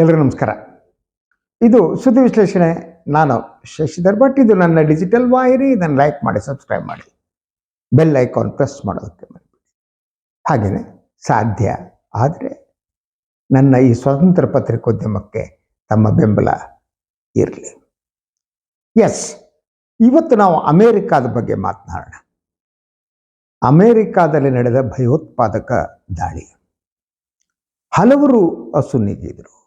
ಎಲ್ರಿಗೂ ನಮಸ್ಕಾರ. ಇದು ಸುದ್ದಿ ವಿಶ್ಲೇಷಣೆ. ನಾನು ಶಶಿಧರ್ ಭಟ್. ಇದು ನನ್ನ ಡಿಜಿಟಲ್ ವಾಹಿನಿ. ಇದನ್ನು ಲೈಕ್ ಮಾಡಿ ಸಬ್ಸ್ಕ್ರೈಬ್ ಮಾಡಿ. ಬೆಲ್ ಐಕಾನ್ ಪ್ರೆಸ್ ಮಾಡೋದಕ್ಕೆ ಹಾಗೆಯೇ ಸಾಧ್ಯ ಆದರೆ ನನ್ನ ಈ ಸ್ವತಂತ್ರ ಪತ್ರಿಕೋದ್ಯಮಕ್ಕೆ ತಮ್ಮ ಬೆಂಬಲ ಇರಲಿ. ಎಸ್ ಇವತ್ತು ನಾವು ಅಮೇರಿಕಾದ ಬಗ್ಗೆ ಮಾತನಾಡೋಣ. ಅಮೇರಿಕಾದಲ್ಲಿ ನಡೆದ ಭಯೋತ್ಪಾದಕ ದಾಳಿ. ಹಲವರು ಅಸುನೀಗಿದ್ರು.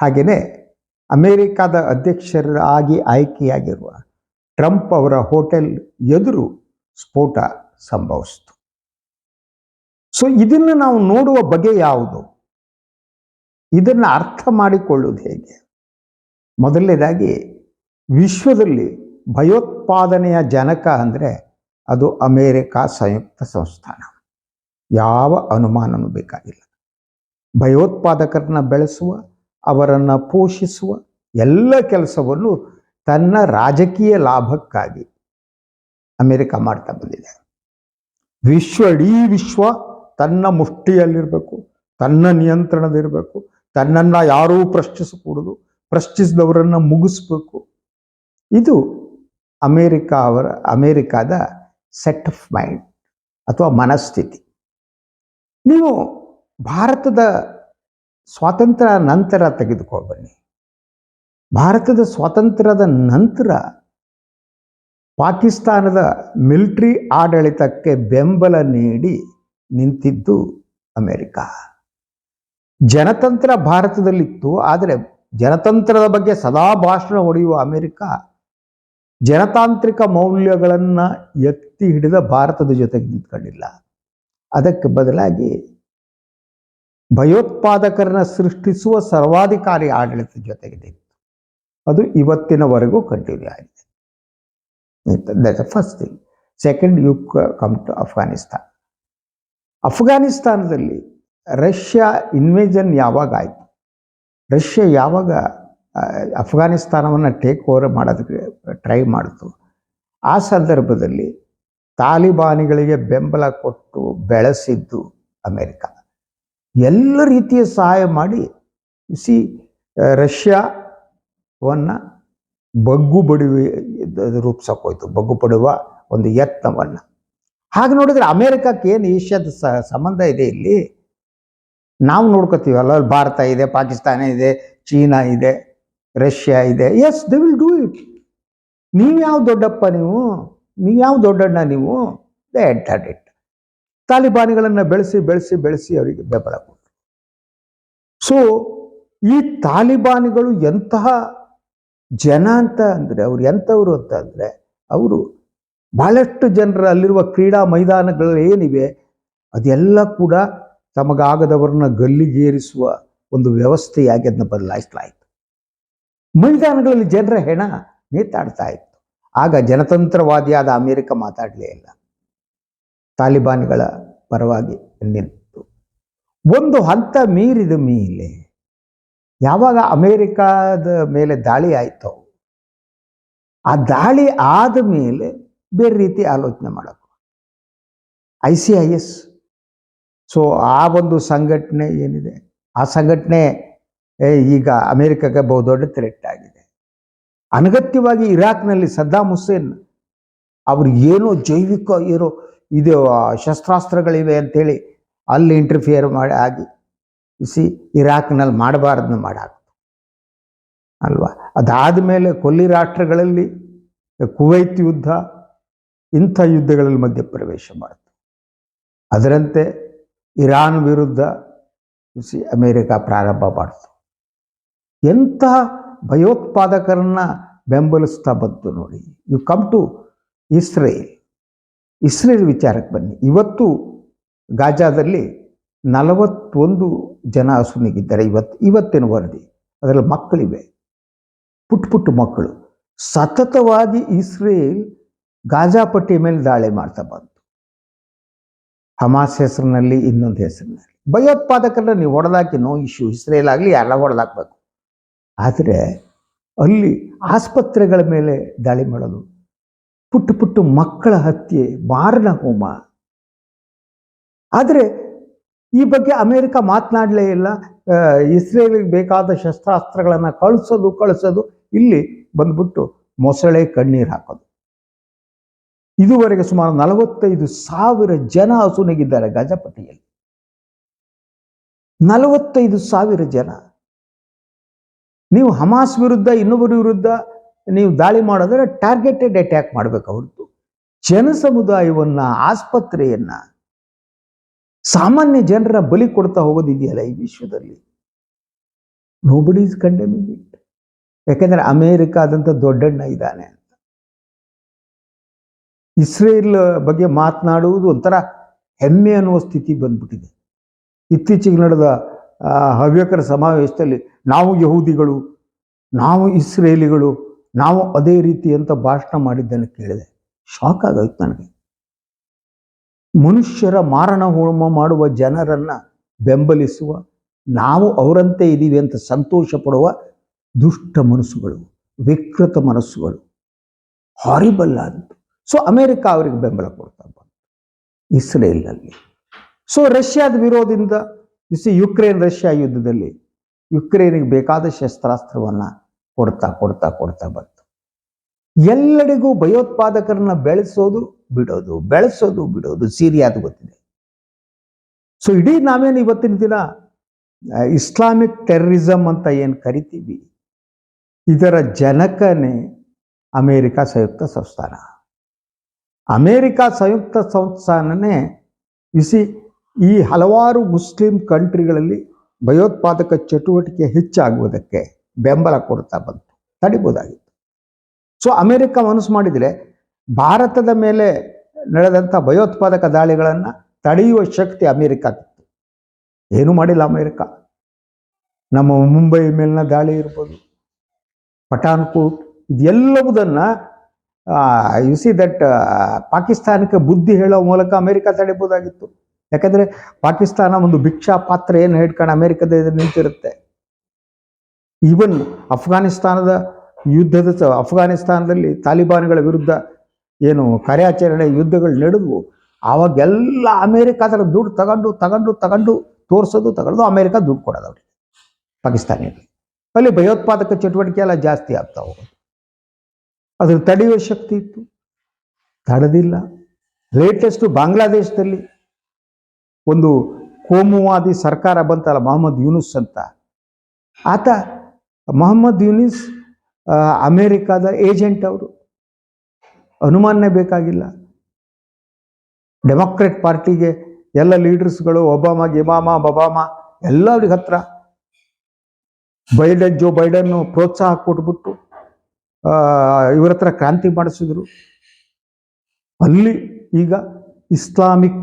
ಹಾಗೆಯೇ ಅಮೇರಿಕಾದ ಅಧ್ಯಕ್ಷರಾಗಿ ಆಯ್ಕೆಯಾಗಿರುವ ಟ್ರಂಪ್ ಅವರ ಹೋಟೆಲ್ ಎದುರು ಸ್ಫೋಟ ಸಂಭವಿಸಿತು. ಸೊ ಇದನ್ನು ನಾವು ನೋಡುವ ಬಗೆ ಯಾವುದು? ಇದನ್ನು ಅರ್ಥ ಮಾಡಿಕೊಳ್ಳುವುದು ಹೇಗೆ? ಮೊದಲನೇದಾಗಿ, ವಿಶ್ವದಲ್ಲಿ ಭಯೋತ್ಪಾದನೆಯ ಜನಕ ಅಂದರೆ ಅದು ಅಮೇರಿಕಾ ಸಂಯುಕ್ತ ಸಂಸ್ಥಾನ. ಯಾವ ಅನುಮಾನನೂ ಬೇಕಾಗಿಲ್ಲ. ಭಯೋತ್ಪಾದಕರನ್ನ ಬೆಳೆಸುವ ಅವರನ್ನು ಪೋಷಿಸುವ ಎಲ್ಲ ಕೆಲಸವನ್ನು ತನ್ನ ರಾಜಕೀಯ ಲಾಭಕ್ಕಾಗಿ ಅಮೆರಿಕ ಮಾಡ್ತಾ ಬಂದಿದೆ. ವಿಶ್ವ ಇಡೀ ವಿಶ್ವ ತನ್ನ ಮುಷ್ಟಿಯಲ್ಲಿರಬೇಕು, ತನ್ನ ನಿಯಂತ್ರಣದಿರಬೇಕು ತನ್ನನ್ನು ಯಾರೂ ಪ್ರಶ್ನಿಸಕೂಡದು, ಪ್ರಶ್ನಿಸಿದವರನ್ನು ಮುಗಿಸ್ಬೇಕು. ಇದು ಅಮೇರಿಕ ಅವರ, ಅಮೇರಿಕಾದ ಸೆಟ್ ಆಫ್ ಮೈಂಡ್ ಅಥವಾ ಮನಸ್ಥಿತಿ. ನೀವು ಭಾರತದ ಸ್ವಾತಂತ್ರ್ಯ ನಂತರ ತೆಗೆದುಕೋ ಬನ್ನಿ. ಭಾರತದ ಸ್ವಾತಂತ್ರ್ಯದ ನಂತರ ಪಾಕಿಸ್ತಾನದ ಮಿಲಿಟರಿ ಆಡಳಿತಕ್ಕೆ ಬೆಂಬಲ ನೀಡಿ ನಿಂತಿದ್ದು ಅಮೆರಿಕ. ಜನತಂತ್ರ ಭಾರತದಲ್ಲಿತ್ತು ಆದರೆ ಜನತಂತ್ರದ ಬಗ್ಗೆ ಸದಾ ಭಾಷಣ ಹೊಡೆಯುವ ಅಮೆರಿಕ ಜನತಾಂತ್ರಿಕ ಮೌಲ್ಯಗಳನ್ನು ಎತ್ತಿ ಹಿಡಿದ ಭಾರತದ ಜೊತೆಗೆ ನಿಂತ್ಕೊಂಡಿಲ್ಲ. ಅದಕ್ಕೆ ಬದಲಾಗಿ ಭಯೋತ್ಪಾದಕರನ್ನ ಸೃಷ್ಟಿಸುವ ಸರ್ವಾಧಿಕಾರಿ ಆಡಳಿತದ ಜೊತೆಗಿದೆ. ಅದು ಇವತ್ತಿನವರೆಗೂ ಕಂಟಿನ್ಯೂ ಆಗಿದೆ. That first thing second you come to Afghanistan ಅಫ್ಘಾನಿಸ್ತಾನದಲ್ಲಿ Russia invasion ಯಾವಾಗ ಆಯಿತು? ರಷ್ಯಾ ಯಾವಾಗ ಅಫ್ಘಾನಿಸ್ತಾನವನ್ನು ಟೇಕ್ ಓವರ್ ಮಾಡೋದಕ್ಕೆ ಟ್ರೈ ಮಾಡಿತು? ಆ ಸಂದರ್ಭದಲ್ಲಿ ತಾಲಿಬಾನಿಗಳಿಗೆ ಬೆಂಬಲ ಕೊಟ್ಟು ಬೆಳೆಸಿದ್ದು ಅಮೆರಿಕ. ಎಲ್ಲ ರೀತಿಯ ಸಹಾಯ ಮಾಡಿ ಸಿ ರಷ್ಯಾವನ್ನು ಬಗ್ಗು ಬಡುವೆ ರೂಪಿಸೋಕೆ ಹೋಯ್ತು ಬಗ್ಗು ಪಡುವ ಒಂದು ಯತ್ನವನ್ನು. ಹಾಗೆ ನೋಡಿದ್ರೆ ಅಮೇರಿಕಕ್ಕೆ ಏನು ಏಷ್ಯಾದ ಸಂಬಂಧ ಇದೆ ಇಲ್ಲಿ? ನಾವು ನೋಡ್ಕೋತೀವಿ ಅಲ್ಲ ಅಲ್ಲಿ ಭಾರತ ಇದೆ, ಪಾಕಿಸ್ತಾನ ಇದೆ, ಚೀನಾ ಇದೆ, ರಷ್ಯಾ ಇದೆ. Yes they will do it ನೀವು ಯಾವ ದೊಡ್ಡಪ್ಪ ನೀವು? ನೀವು ಯಾವ ದೊಡ್ಡಣ್ಣ ನೀವು? ದೇ ಅಟ್ ಇಟ್ ತಾಲಿಬಾನಿಗಳನ್ನು ಬೆಳೆಸಿ ಬೆಳೆಸಿ ಬೆಳೆಸಿ ಅವರಿಗೆ ಬೆಂಬಲ ಕೊಟ್ಟರು ಸೊ ಈ ತಾಲಿಬಾನಿಗಳು ಎಂತಹ ಜನ ಅಂತ ಅಂದರೆ, ಅವ್ರು ಎಂಥವ್ರು ಅಂತ ಅಂದರೆ, ಅವರು ಬಹಳಷ್ಟು ಜನರ ಅಲ್ಲಿರುವ ಕ್ರೀಡಾ ಮೈದಾನಗಳು ಏನಿವೆ, ಅದೆಲ್ಲ ಕೂಡ ತಮಗಾಗದವರನ್ನ ಗಲ್ಲಿಗೇರಿಸುವ ಒಂದು ವ್ಯವಸ್ಥೆಯಾಗಿ ಅದನ್ನ ಬದಲಾಯಿಸಲಾಯಿತು. ಮೈದಾನಗಳಲ್ಲಿ ಜನರ ಹೆಣ ನೇತಾಡ್ತಾ ಇತ್ತು. ಆಗ ಜನತಂತ್ರವಾದಿಯಾದ ಅಮೆರಿಕ ಮಾತಾಡಲೇ ಇಲ್ಲ. ತಾಲಿಬಾನ್ಗಳ ಪರವಾಗಿ ನಿಂತು. ಒಂದು ಹಂತ ಮೀರಿದ ಮೇಲೆ ಯಾವಾಗ ಅಮೇರಿಕಾದ ಮೇಲೆ ದಾಳಿ ಆಯಿತು, ಆ ದಾಳಿ ಆದ ಮೇಲೆ ಬೇರೆ ರೀತಿ ಆಲೋಚನೆ ಮಾಡೋದು I C I S. So ಆ ಒಂದು ಸಂಘಟನೆ ಏನಿದೆ? ಆ ಸಂಘಟನೆ ಈಗ ಅಮೇರಿಕಾಗೆ ಬಹುದೊಡ್ಡ ಥ್ರೆಟ್ ಆಗಿದೆ. ಅನಗತ್ಯವಾಗಿ ಇರಾಕ್ನಲ್ಲಿ ಸದ್ದಾಮ್ ಹುಸೇನ್, ಅವ್ರು ಏನೋ ಜೈವಿಕ ಏನೋ ಇದು ಶಸ್ತ್ರಾಸ್ತ್ರಗಳಿವೆ ಅಂತೇಳಿ ಅಲ್ಲಿ ಇಂಟರ್ಫಿಯರ್ ಮಾಡಿ, ಆಗಿ ಸಿ ಇರಾಕ್ನಲ್ಲಿ ಮಾಡಬಾರ್ದನ್ನ ಮಾಡಾಗುತ್ತೆ ಅಲ್ವಾ? ಅದಾದ ಮೇಲೆ ಕೊಲ್ಲಿ ರಾಷ್ಟ್ರಗಳಲ್ಲಿ ಕುವೈತ್ ಯುದ್ಧ, ಇಂಥ ಯುದ್ಧಗಳಲ್ಲಿ ಮಧ್ಯ ಪ್ರವೇಶ ಮಾಡಿತು ಅದರಂತೆ ಇರಾನ್ ವಿರುದ್ಧ ಸಿ ಅಮೇರಿಕ ಪ್ರಾರಂಭ ಮಾಡಿತು ಎಂತಹ ಭಯೋತ್ಪಾದಕರನ್ನ ಬೆಂಬಲಿಸ್ತಾ ಬಂತು ನೋಡಿ. You come to Israel Israel ವಿಚಾರಕ್ಕೆ ಬನ್ನಿ. ಇವತ್ತು ಗಾಜಾದಲ್ಲಿ ನಲವತ್ತೊಂದು ಜನ ಹಸುನಿಗಿದ್ದಾರೆ ಇವತ್ತು ಇವತ್ತಿನ ವರದಿ. ಅದರಲ್ಲಿ ಮಕ್ಕಳಿವೆ. ಪುಟ್ಟ ಪುಟ್ಟ ಮಕ್ಕಳು. ಸತತವಾಗಿ ಇಸ್ರೇಲ್ ಗಾಜಾ ಪಟ್ಟಿ ಮೇಲೆ ದಾಳಿ ಮಾಡ್ತಾ ಬಂತು. ಹಮಾಸ್ ಹೆಸರಿನಲ್ಲಿ, ಇನ್ನೊಂದು ಹೆಸರಿನಲ್ಲಿ. ಭಯೋತ್ಪಾದಕರನ್ನ ನೀವು ಹೊಡೆದಾಕಿ ನೋ ಇಶ್ಯೂ. ಇಸ್ರೇಲ್ ಆಗಲಿ ಎಲ್ಲ ಹೊಡೆದಾಕ್ಬೇಕು. ಆದರೆ ಅಲ್ಲಿ ಆಸ್ಪತ್ರೆಗಳ ಮೇಲೆ ದಾಳಿ ಮಾಡೋದು ಪುಟ್ಟ ಪುಟ್ಟ ಮಕ್ಕಳ ಹತ್ಯೆ, ಬಾರ್ನ ಹೋಮ. ಆದರೆ ಈ ಬಗ್ಗೆ ಅಮೇರಿಕ ಮಾತನಾಡಲೇ ಇಲ್ಲ. ಇಸ್ರೇಲಿಗೆ ಬೇಕಾದ ಶಸ್ತ್ರಾಸ್ತ್ರಗಳನ್ನು ಕಳಿಸೋದು ಕಳಿಸೋದು ಇಲ್ಲಿ ಬಂದ್ಬಿಟ್ಟು ಮೊಸಳೆ ಕಣ್ಣೀರು ಹಾಕೋದು. ಇದುವರೆಗೆ ಸುಮಾರು ನಲವತ್ತೈದು ಸಾವಿರ ಜನ ಅಸುನಗಿದ್ದಾರೆ ಗಜಪತಿಯಲ್ಲಿ. ನಲವತ್ತೈದು ಸಾವಿರ ಜನ. ನೀವು ಹಮಾಸ್ ವಿರುದ್ಧ, ಇನ್ನೊಬ್ಬರ ವಿರುದ್ಧ ನೀವು ದಾಳಿ ಮಾಡೋದ್ರೆ ಟಾರ್ಗೆಟೆಡ್ ಅಟ್ಯಾಕ್ ಮಾಡಬೇಕು ಹೊರತು ಜನ ಸಮುದಾಯವನ್ನ, ಆಸ್ಪತ್ರೆಯನ್ನ ಸಾಮಾನ್ಯ ಜನರ ಬಲಿ ಕೊಡ್ತಾ ಹೋಗೋದಿದೆಯಲ್ಲ ಈ ವಿಶ್ವದಲ್ಲಿ? ನೋಬಡಿ ಇಸ್ ಕಂಡೆಮಿಂಗ್ ಇಟ್ ಯಾಕೆಂದರೆ ಅಮೇರಿಕಾದಂಥ ದೊಡ್ಡಣ್ಣ ಇದ್ದಾನೆ ಅಂತ. ಇಸ್ರೇಲ್ ಬಗ್ಗೆ ಮಾತನಾಡುವುದು ಒಂಥರ ಹೆಮ್ಮೆ ಅನ್ನುವ ಸ್ಥಿತಿ ಬಂದ್ಬಿಟ್ಟಿದೆ. ಇತ್ತೀಚೆಗೆ ನಡೆದ ಹವ್ಯಕರ ಸಮಾವೇಶದಲ್ಲಿ ನಾವು ಯಹೂದಿಗಳು, ನಾವು ಇಸ್ರೇಲಿಗಳು ನಾವು ಅದೇ ರೀತಿ ಅಂತ ಭಾಷಣ ಮಾಡಿದ್ದನ್ನು ಕೇಳಿದೆ. ಶಾಕ್ ಆಗೋಯ್ತು ನನಗೆ. ಮನುಷ್ಯರ ಮಾರಣ ಹೋಮ ಮಾಡುವ ಜನರನ್ನ ಬೆಂಬಲಿಸುವ, ನಾವು ಅವರಂತೆ ಇದ್ದೀವಿ ಅಂತ ಸಂತೋಷ ಪಡುವ ದುಷ್ಟ ಮನಸ್ಸುಗಳು, ವಿಕೃತ ಮನಸ್ಸುಗಳು. ಹಾರಿಬಲ್ ಆದದ್ದು ಸೊ ಅಮೇರಿಕಾ ಅವರಿಗೆ ಬೆಂಬಲ ಕೊಡ್ತಾ ಬಂತು. ಇಸ್ರೇಲ್ನಲ್ಲಿ. ಸೊ ರಷ್ಯಾದ ವಿರೋಧದಿಂದ ಯುಕ್ರೇನ್ ರಷ್ಯಾ ಯುದ್ಧದಲ್ಲಿ ಯುಕ್ರೇನಿಗೆ ಬೇಕಾದ ಶಸ್ತ್ರಾಸ್ತ್ರವನ್ನ ಕೊಡ್ತಾ ಕೊಡ್ತಾ ಕೊಡ್ತಾ ಬಂತು. ಎಲ್ಲರಿಗೂ ಭಯೋತ್ಪಾದಕರನ್ನ ಬೆಳೆಸೋದು, ಬಿಡೋದು ಬೆಳೆಸೋದು, ಬಿಡೋದು ಸೀರಿಯಾದ ಗೊತ್ತಿದೆ? ಸೊ ಇಡೀ ನಾವೇನು ಇವತ್ತಿನ ದಿನ ಇಸ್ಲಾಮಿಕ್ ಟೆರ್ರಿಸಮ್ ಅಂತ ಏನು ಕರಿತೀವಿ? ಇದರ ಜನಕನೇ ಅಮೇರಿಕ ಸಂಯುಕ್ತ ಸಂಸ್ಥಾನ. ಅಮೇರಿಕ ಸಂಯುಕ್ತ ಸಂಸ್ಥಾನನೇ ಇಸಿ ಈ ಹಲವಾರು ಮುಸ್ಲಿಂ ಕಂಟ್ರಿಗಳಲ್ಲಿ ಭಯೋತ್ಪಾದಕ ಚಟುವಟಿಕೆ ಹೆಚ್ಚಾಗುವುದಕ್ಕೆ ಬೆಂಬಲ ಕೊಡ್ತಾ ಬಂತು, ತಡಿಬೋದಾಗಿತ್ತು. ಸೊ ಅಮೆರಿಕ ಮನಸ್ಸು ಮಾಡಿದರೆ ಭಾರತದ ಮೇಲೆ ನಡೆದಂಥ ಭಯೋತ್ಪಾದಕ ದಾಳಿಗಳನ್ನು ತಡೆಯುವ ಶಕ್ತಿ ಅಮೆರಿಕಕ್ಕಿತ್ತು. ಏನು ಮಾಡಿಲ್ಲ ಅಮೆರಿಕ. ನಮ್ಮ ಮುಂಬೈ ಮೇಲಿನ ದಾಳಿ ಇರ್ಬೋದು ಪಠಾನ್ಕೋಟ್ ಇದೆಲ್ಲವುದನ್ನು ಯು ಸಿ ದಟ್ ಪಾಕಿಸ್ತಾನಕ್ಕೆ ಬುದ್ಧಿ ಹೇಳೋ ಮೂಲಕ ಅಮೆರಿಕ ತಡಿಬೋದಾಗಿತ್ತು. ಯಾಕಂದರೆ ಪಾಕಿಸ್ತಾನ ಒಂದು ಭಿಕ್ಷಾ ಪಾತ್ರ ಏನು ಹಿಡ್ಕೊಂಡು ಅಮೆರಿಕದ ನಿಂತಿರುತ್ತೆ. ಈವನ್ ಅಫ್ಘಾನಿಸ್ತಾನದ ಯುದ್ಧದ ಅಫ್ಘಾನಿಸ್ತಾನದಲ್ಲಿ ತಾಲಿಬಾನ್ಗಳ ವಿರುದ್ಧ ಏನು ಕಾರ್ಯಾಚರಣೆ ಯುದ್ಧಗಳು ನಡೆದವು. ಆವಾಗೆಲ್ಲ ಅಮೇರಿಕ ಅದರ ದುಡ್ಡು ತಗೊಂಡು ತಗೊಂಡು ತಗೊಂಡು ತೋರಿಸೋದು, ತಗೊಳ್ಳೋದು ಅಮೇರಿಕ ದುಡ್ಡು ಕೊಡೋದು ಅವ್ರಿಗೆ. ಪಾಕಿಸ್ತಾನಿಯಲ್ಲಿ ಅಲ್ಲಿ ಭಯೋತ್ಪಾದಕ ಚಟುವಟಿಕೆ ಎಲ್ಲ ಜಾಸ್ತಿ ಆಗ್ತಾ ಹೋಗೋದು. ಅದ್ರ ತಡೆಯುವ ಶಕ್ತಿ ಇತ್ತು. ತಡೆದಿಲ್ಲ. ಲೇಟೆಸ್ಟು ಬಾಂಗ್ಲಾದೇಶದಲ್ಲಿ ಒಂದು ಕೋಮುವಾದಿ ಸರ್ಕಾರ ಬಂತಲ್ಲ, ಮೊಹಮ್ಮದ್ ಯೂನುಸ್ ಅಂತ. ಆತ ಮೊಹಮ್ಮದ್ ಯೂನಿಸ್ ಅಮೇರಿಕಾದ ಏಜೆಂಟ್ ಅವರು. ಅನುಮಾನನೇ ಬೇಕಾಗಿಲ್ಲ. ಡೆಮೊಕ್ರೆಟ್ ಪಾರ್ಟಿಗೆ ಎಲ್ಲ ಲೀಡರ್ಸ್ಗಳು ಒಬಾಮ ಗಿಮಾಮ ಬಬಾಮ ಎಲ್ಲರಿಗೆ ಹತ್ರ. ಬೈಡನ್, ಜೋ ಬೈಡನ್ ಪ್ರೋತ್ಸಾಹ ಕೊಟ್ಬಿಟ್ಟು ಇವ್ರ ಹತ್ರ ಕ್ರಾಂತಿ ಮಾಡಿಸಿದ್ರು. ಅಲ್ಲಿ ಈಗ ಇಸ್ಲಾಮಿಕ್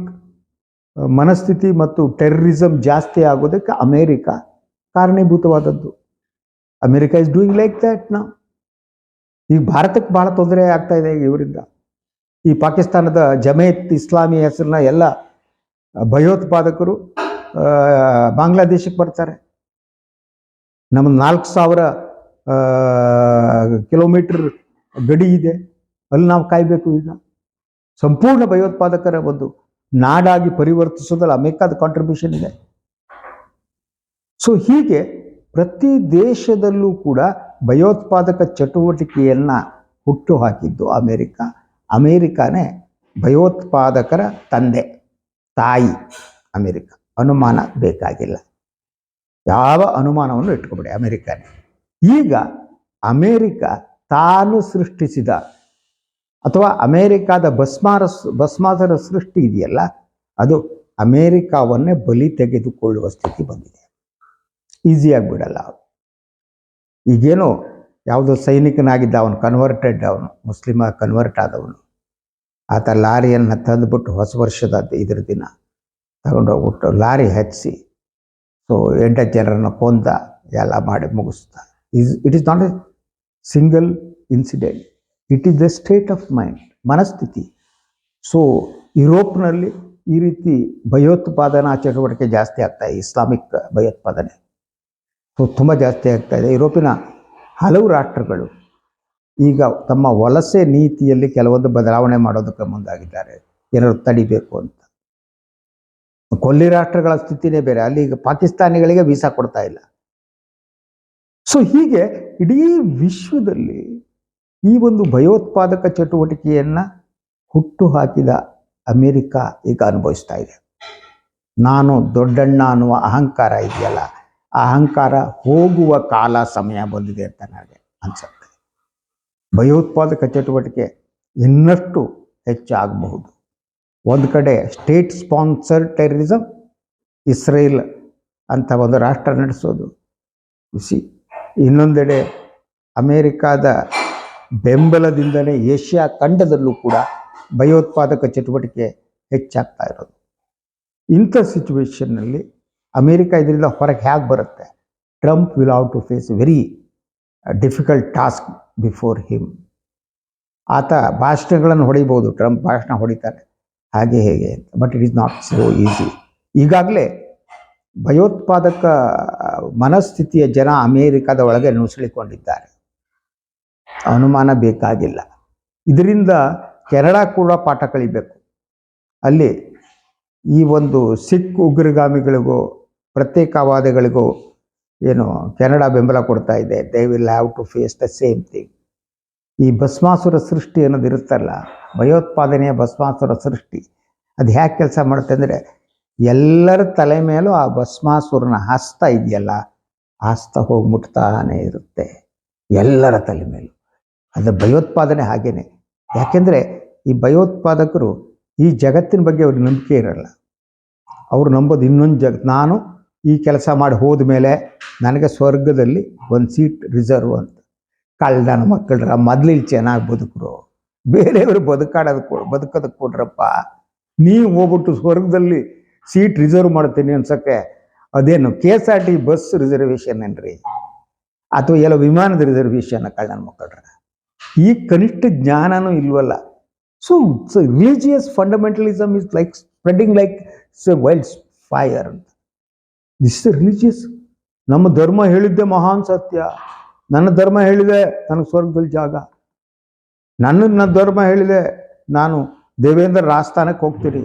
ಮನಸ್ಥಿತಿ ಮತ್ತು ಟೆರ್ರಿಸಮ್ ಜಾಸ್ತಿ ಆಗೋದಕ್ಕೆ America ಕಾರಣೀಭೂತವಾದದ್ದು. America is doing like that ನಾವು ಈ ಭಾರತಕ್ಕೆ ಬಹಳ ತೊಂದರೆ ಆಗ್ತಾ ಇದೆ ಇವರಿಂದ. ಈ ಪಾಕಿಸ್ತಾನದ ಜಮೇತ್ ಇಸ್ಲಾಮಿ ಹೆಸರಿನ ಎಲ್ಲ ಭಯೋತ್ಪಾದಕರು ಬಾಂಗ್ಲಾದೇಶಕ್ಕೆ ಬರ್ತಾರೆ. ನಮ್ಮ ನಾಲ್ಕು ಸಾವಿರ ಕಿಲೋಮೀಟರ್ ಗಡಿ ಇದೆ. ಅಲ್ಲಿ ನಾವು ಕಾಯಬೇಕು ಈಗ. ಸಂಪೂರ್ಣ ಭಯೋತ್ಪಾದಕರ ಒಂದು ನಾಡಾಗಿ ಪರಿವರ್ತಿಸೋದ್ರಲ್ಲಿ ಅಮೆರಿಕದ ಕಾಂಟ್ರಿಬ್ಯೂಷನ್ ಇದೆ. ಸೊ ಹೀಗೆ ಪ್ರತಿ ದೇಶದಲ್ಲೂ ಕೂಡ ಭಯೋತ್ಪಾದಕ ಚಟುವಟಿಕೆಯನ್ನು ಹುಟ್ಟು ಹಾಕಿದ್ದು ಅಮೇರಿಕ. ಅಮೇರಿಕಾನೇ ಭಯೋತ್ಪಾದಕರ ತಂದೆ, ತಾಯಿ ಅಮೇರಿಕ. ಅನುಮಾನ ಬೇಕಾಗಿಲ್ಲ. ಯಾವ ಅನುಮಾನವನ್ನು ಇಟ್ಕೊಬೇಡಿ ಅಮೇರಿಕಾನೇ. ಈಗ ಅಮೇರಿಕ ತಾನು ಸೃಷ್ಟಿಸಿದ ಅಥವಾ ಅಮೇರಿಕಾದ ಭಸ್ಮಾರ ಭಸ್ಮಾಸರ ಸೃಷ್ಟಿ ಇದೆಯಲ್ಲ, ಅದು ಅಮೇರಿಕಾವನ್ನೇ ಬಲಿ ತೆಗೆದುಕೊಳ್ಳುವ ಸ್ಥಿತಿ ಬಂದಿದೆ. ಈಸಿಯಾಗಿ ಬಿಡಲ್ಲ. ಈಗೇನು ಯಾವುದೋ ಸೈನಿಕನಾಗಿದ್ದ ಅವನು ಕನ್ವರ್ಟೆಡ್ ಅವನು, ಮುಸ್ಲಿಮ ಕನ್ವರ್ಟ್ ಆದವನು. ಆತ ಲಾರಿಯನ್ನು ತಂದುಬಿಟ್ಟು ಹೊಸ ವರ್ಷದ ಇದ್ರ ದಿನ ತಗೊಂಡೋಗ್ಬಿಟ್ಟು ಲಾರಿ ಹಚ್ಚಿಸಿ ಸೊ ಎಂಟು ಜನರನ್ನು ಕೊಂದ ಎಲ್ಲ ಮಾಡಿ ಮುಗಿಸ್ದ. Is it is not a single incident it is the state of mind ಮನಸ್ಥಿತಿ. ಸೊ ಯುರೋಪ್ನಲ್ಲಿ ಈ ರೀತಿ ಭಯೋತ್ಪಾದನಾ ಚಟುವಟಿಕೆ ಜಾಸ್ತಿ ಆಗ್ತಾ ಇಸ್ಲಾಮಿಕ್ ಭಯೋತ್ಪಾದನೆ. ತುಂಬ ಜಾಸ್ತಿ ಆಗ್ತಾ ಇದೆ. ಯುರೋಪಿನ ಹಲವು ರಾಷ್ಟ್ರಗಳು ಈಗ ತಮ್ಮ ವಲಸೆ ನೀತಿಯಲ್ಲಿ ಕೆಲವೊಂದು ಬದಲಾವಣೆ ಮಾಡೋದಕ್ಕೆ ಮುಂದಾಗಿದ್ದಾರೆ. ಏನಾದ್ರು ತಡಿಬೇಕು ಅಂತ. ಕೊಲ್ಲಿ ರಾಷ್ಟ್ರಗಳ ಸ್ಥಿತಿನೇ ಬೇರೆ. ಅಲ್ಲಿ ಈಗ ಪಾಕಿಸ್ತಾನಿಗಳಿಗೆ ವೀಸಾ ಕೊಡ್ತಾ ಇಲ್ಲ. ಸೊ ಹೀಗೆ ಇಡೀ ವಿಶ್ವದಲ್ಲಿ ಈ ಒಂದು ಭಯೋತ್ಪಾದಕ ಚಟುವಟಿಕೆಯನ್ನ ಹುಟ್ಟು ಹಾಕಿದ ಅಮೆರಿಕ ಈಗ ಅನುಭವಿಸ್ತಾ ಇದೆ. ನಾನು ದೊಡ್ಡಣ್ಣ ಅನ್ನುವ ಅಹಂಕಾರ ಇದೆಯಲ್ಲ? ಅಹಂಕಾರ ಹೋಗುವ ಕಾಲ ಸಮಯ ಬಂದಿದೆ ಅಂತ ನನಗೆ ಅನ್ಸುತ್ತೆ. ಭಯೋತ್ಪಾದಕ ಚಟುವಟಿಕೆ ಇನ್ನಷ್ಟು ಹೆಚ್ಚಾಗಬಹುದು. ಒಂದು ಕಡೆ ಸ್ಟೇಟ್ ಸ್ಪಾನ್ಸರ್ ಟೆರರಿಸಮ್ ಇಸ್ರೇಲ್ ಅಂತ ಒಂದು ರಾಷ್ಟ್ರ ನಡೆಸೋದು. ಖುಷಿ ಇನ್ನೊಂದೆಡೆ ಅಮೇರಿಕಾದ ಬೆಂಬಲದಿಂದಲೇ ಏಷ್ಯಾ ಖಂಡದಲ್ಲೂ ಕೂಡ ಭಯೋತ್ಪಾದಕ ಚಟುವಟಿಕೆ ಹೆಚ್ಚಾಗ್ತಾ ಇರೋದು. ಇಂಥ ಸಿಚುವೇಶನ್ನಲ್ಲಿ ಅಮೇರಿಕ ಇದರಿಂದ ಹೊರಗೆ ಹೇಗೆ ಬರುತ್ತೆ? Trump will have to face very difficult task before him. ಆತ ಭಾಷಣಗಳನ್ನು ಹೊಡಿಬೋದು, ಟ್ರಂಪ್ ಭಾಷಣ ಹೊಡಿತಾರೆ. ಹಾಗೆ ಹೇಗೆ but it is not so easy ಈಗಾಗಲೇ ಭಯೋತ್ಪಾದಕ ಮನಸ್ಥಿತಿಯ ಜನ ಅಮೇರಿಕಾದ ಒಳಗೆ ನುಸುಳಿಕೊಂಡಿದ್ದಾರೆ. ಅನುಮಾನ ಬೇಕಾಗಿಲ್ಲ. ಇದರಿಂದ ಕೆನಡಾ ಕೂಡ ಪಾಠ ಕಲಿಬೇಕು. ಅಲ್ಲಿ ಈ ಒಂದು ಸಿಖ್ ಉಗ್ರಗಾಮಿಗಳಿಗೂ ಪ್ರತ್ಯೇಕವಾದಿಗಳಿಗೂ ಏನು ಕೆನಡಾ ಬೆಂಬಲ ಕೊಡ್ತಾ ಇದೆ. They will have to face the same thing ಈ ಭಸ್ಮಾಸುರ ಸೃಷ್ಟಿ ಅನ್ನೋದು ಇರುತ್ತಲ್ಲ, ಭಯೋತ್ಪಾದನೆಯ ಭಸ್ಮಾಸುರ ಸೃಷ್ಟಿ. ಅದು ಹ್ಯಾಕೆ ಕೆಲಸ ಮಾಡುತ್ತೆ ಅಂದರೆ ಎಲ್ಲರ ತಲೆ ಮೇಲೂ ಆ ಭಸ್ಮಾಸುರನ ಹಸ್ತ ಇದೆಯಲ್ಲ ಹಸ್ತ ಹೋಗಿ ಮುಟ್ತಾನೆ ಇರುತ್ತೆ ಎಲ್ಲರ ತಲೆ ಮೇಲೂ. ಅದು ಭಯೋತ್ಪಾದನೆ ಹಾಗೇನೆ. ಯಾಕೆಂದರೆ ಈ ಭಯೋತ್ಪಾದಕರು ಈ ಜಗತ್ತಿನ ಬಗ್ಗೆ ಅವ್ರಿಗೆ ನಂಬಿಕೆ ಇರಲ್ಲ. ಅವರು ನಂಬೋದು ಇನ್ನೊಂದು ಜಗತ್. ನಾನು ಈ ಕೆಲಸ ಮಾಡಿ ಹೋದ ಮೇಲೆ ನನಗೆ ಸ್ವರ್ಗದಲ್ಲಿ ಒಂದು ಸೀಟ್ ರಿಸರ್ವ್ ಅಂತ. ಕಳ್ಳನ ಮಕ್ಕಳ್ರ, ಮೊದಲು ಇಲ್ಲಿ ಚೆನ್ನಾಗಿ ಬದುಕರು. ಬೇರೆಯವರು ಬದುಕಾಡೋದು ಕೊ, ಬದುಕೋದಕ್ಕೆ ಕೊಡ್ರಪ್ಪ. ನೀವು ಹೋಗ್ಬಿಟ್ಟು ಸ್ವರ್ಗದಲ್ಲಿ ಸೀಟ್ ರಿಸರ್ವ್ ಮಾಡ್ತೀನಿ ಅನ್ಸಕ್ಕೆ ಅದೇನು K S R T bus reservation ಏನ್ರಿ? ಅಥವಾ ಎಲ್ಲ ವಿಮಾನದ ರಿಸರ್ವೇಷನ್ ಕಳ್ಳನ ಮಕ್ಕಳ್ರ? ಈ ಕನಿಷ್ಠ ಜ್ಞಾನನೂ ಇಲ್ವಲ್ಲ. So religious fundamentalism is like spreading like wild fire ಅಂತ. This religious? ನಮ್ಮ ಧರ್ಮ ಹೇಳಿದ್ದೆ ಮಹಾನ್ ಸತ್ಯ. ನನ್ನ ಧರ್ಮ ಹೇಳಿದೆ, ನನಗೆ ಸ್ವರ್ಗದಲ್ಲಿ ಜಾಗ. ನನ್ನ ನನ್ನ ಧರ್ಮ ಹೇಳಿದೆ, ನಾನು ದೇವೇಂದ್ರ ರಾಜಸ್ಥಾನಕ್ಕೆ ಹೋಗ್ತೀನಿ.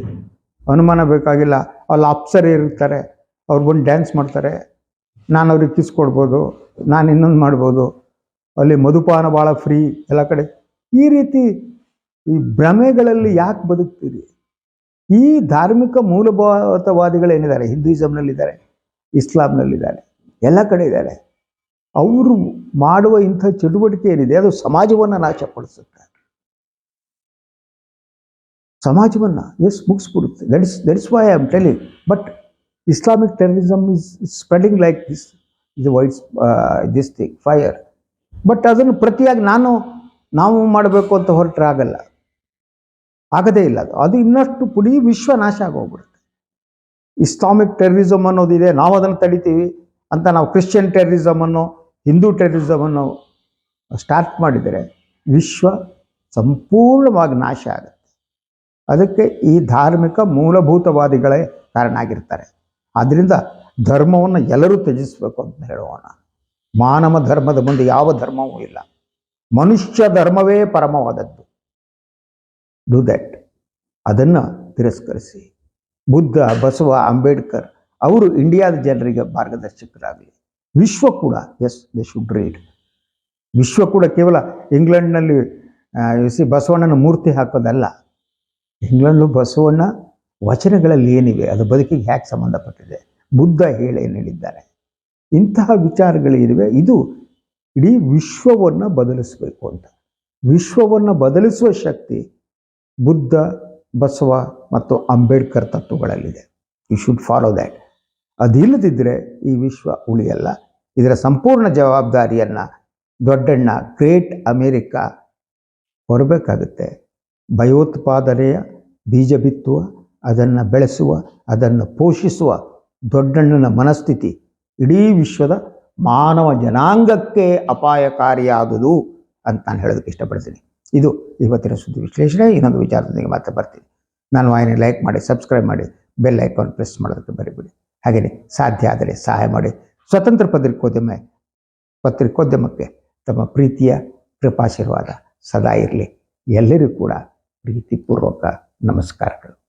ಅನುಮಾನ ಬೇಕಾಗಿಲ್ಲ. ಅಲ್ಲಿ ಅಪ್ಸರಿ ಇರ್ತಾರೆ. ಅವ್ರು ಬಂದು ಡ್ಯಾನ್ಸ್ ಮಾಡ್ತಾರೆ. ನಾನು ಅವ್ರಿಗೆ ಕಿಸ್ ಕೊಡ್ಬೋದು. ನಾನು ಇನ್ನೊಂದು ಮಾಡ್ಬೋದು. ಅಲ್ಲಿ ಮಧುಪಾನ ಭಾಳ ಫ್ರೀ ಎಲ್ಲ ಕಡೆ. ಈ ರೀತಿ ಈ ಭ್ರಮೆಗಳಲ್ಲಿ ಯಾಕೆ ಬದುಕ್ತೀರಿ? ಈ ಧಾರ್ಮಿಕ ಮೂಲಭೂತವಾದಿಗಳೇನಿದ್ದಾರೆ? ಹಿಂದೂಯಿಸಮ್ನಲ್ಲಿದ್ದಾರೆ ಇಸ್ಲಾಂನಲ್ಲಿದ್ದಾರೆ ಎಲ್ಲ ಕಡೆ ಇದ್ದಾರೆ. ಅವರು ಮಾಡುವ ಇಂಥ ಚಟುವಟಿಕೆ ಏನಿದೆ, ಅದು ಸಮಾಜವನ್ನು ನಾಶಪಡಿಸುತ್ತೆ. ಸಮಾಜವನ್ನು ಎಸ್ ಮುಗಿಸ್ಬಿಡುತ್ತೆ. That is that why I am telling but Islamic terrorism is spreading like this is white this thing fire but ಅದನ್ನು ಪ್ರತಿಯಾಗಿ ನಾನು, ನಾವು ಮಾಡಬೇಕು ಅಂತ ಹೊರಟ್ರೆ ಆಗಲ್ಲ. ಆಗದೇ ಇಲ್ಲ ಅದು. ಅದು ಇನ್ನಷ್ಟು ಪುಡಿ ವಿಶ್ವ ನಾಶ ಆಗೋಗ್ಬಿಡುತ್ತೆ. Islamic terrorism ಅನ್ನೋದಿದೆ. ನಾವು ಅದನ್ನು ತಡಿತೀವಿ ಅಂತ ನಾವು ಕ್ರಿಶ್ಚಿಯನ್ ಟೆರರಿಸಮ್ ಅನ್ನು, ಹಿಂದೂ ಟೆರರಿಸಮ್ ಅನ್ನು ಸ್ಟಾರ್ಟ್ ಮಾಡಿದರೆ ವಿಶ್ವ ಸಂಪೂರ್ಣವಾಗಿ ನಾಶ ಆಗುತ್ತೆ. ಅದಕ್ಕೆ ಈ ಧಾರ್ಮಿಕ ಮೂಲಭೂತವಾದಿಗಳೇ ಕಾರಣ ಆಗಿರ್ತಾರೆ. ಆದ್ದರಿಂದ ಧರ್ಮವನ್ನು ಎಲ್ಲರೂ ತ್ಯಜಿಸಬೇಕು ಅಂತ ಹೇಳೋಣ. ಮಾನವ ಧರ್ಮದ ಮುಂದೆ ಯಾವ ಧರ್ಮವೂ ಇಲ್ಲ. ಮನುಷ್ಯ ಧರ್ಮವೇ ಪರಮವಾದದ್ದು. ಡೂ ದಟ್ ಅದನ್ನು ತಿರಸ್ಕರಿಸಿ. ಬುದ್ಧ, ಬಸವ, ಅಂಬೇಡ್ಕರ್ ಅವರು ಇಂಡಿಯಾದ ಜನರಿಗೆ ಮಾರ್ಗದರ್ಶಕರಾಗಲಿ. ವಿಶ್ವ ಕೂಡ ಎಸ್ ದೇ ಶುಡ್ ರೀಡ್ ವಿಶ್ವ ಕೂಡ ಕೇವಲ ಇಂಗ್ಲೆಂಡ್ನಲ್ಲಿ ಸಿ ಬಸವಣ್ಣನ ಮೂರ್ತಿ ಹಾಕೋದಲ್ಲ. ಇಂಗ್ಲೆಂಡ್ಲು ಬಸವಣ್ಣ ವಚನಗಳಲ್ಲಿ ಏನಿವೆ, ಅದು ಬದುಕಿಗೆ ಹ್ಯಾಕ್ ಸಂಬಂಧಪಟ್ಟಿದೆ. ಬುದ್ಧ ಹೇಳಿ ಹೇಳಿದ್ದಾರೆ ಇಂತಹ ವಿಚಾರಗಳಿವೆ ಇದು ಇಡೀ ವಿಶ್ವವನ್ನು ಬದಲಿಸಬೇಕು ಅಂತ. ವಿಶ್ವವನ್ನು ಬದಲಿಸುವ ಶಕ್ತಿ ಬುದ್ಧ ಬಸವ ಮತ್ತು ಅಂಬೇಡ್ಕರ್ ತತ್ವಗಳಲ್ಲಿದೆ. ಯು ಶುಡ್ ಫಾಲೋ ದ್ಯಾಟ್ ಅದಿಲ್ಲದಿದ್ದರೆ ಈ ವಿಶ್ವ ಉಳಿಯಲ್ಲ. ಇದರ ಸಂಪೂರ್ಣ ಜವಾಬ್ದಾರಿಯನ್ನು ದೊಡ್ಡಣ್ಣ ಗ್ರೇಟ್ ಅಮೇರಿಕಾ ಹೊರಬೇಕಾಗುತ್ತೆ. ಭಯೋತ್ಪಾದನೆಯ ಬೀಜ ಬಿತ್ತುವ, ಅದನ್ನು ಬೆಳೆಸುವ, ಅದನ್ನು ಪೋಷಿಸುವ ದೊಡ್ಡಣ್ಣನ ಮನಸ್ಥಿತಿ ಇಡೀ ವಿಶ್ವದ ಮಾನವ ಜನಾಂಗಕ್ಕೆ ಅಪಾಯಕಾರಿಯಾದುದು ಅಂತ ನಾನು ಹೇಳೋದಕ್ಕೆ ಇಷ್ಟಪಡ್ತೀನಿ. ಇದು ಇವತ್ತಿನ ಸುದ್ದಿ ವಿಶ್ಲೇಷಣೆ. ಇನ್ನೊಂದು ವಿಚಾರದೊಂದಿಗೆ ಮತ್ತೆ ಬರ್ತೀನಿ. ನಾನು ವಾಹಿನಿ ಲೈಕ್ ಮಾಡಿ, ಸಬ್ಸ್ಕ್ರೈಬ್ ಮಾಡಿ, ಬೆಲ್ ಐಕಾನ್ ಪ್ರೆಸ್ ಮಾಡೋದಕ್ಕೆ ಬರಿಬಿಡಿ ಹಾಗೆಯೇ ಸಾಧ್ಯ ಆದರೆ ಸಹಾಯ ಮಾಡಿ. ಸ್ವತಂತ್ರ ಪತ್ರಿಕೋದ್ಯಮ, ಪತ್ರಿಕೋದ್ಯಮಕ್ಕೆ ತಮ್ಮ ಪ್ರೀತಿಯ ಕೃಪಾಶೀರ್ವಾದ ಸದಾ ಇರಲಿ. ಎಲ್ಲರಿಗೂ ಕೂಡ ಪ್ರೀತಿಪೂರ್ವಕ ನಮಸ್ಕಾರಗಳು.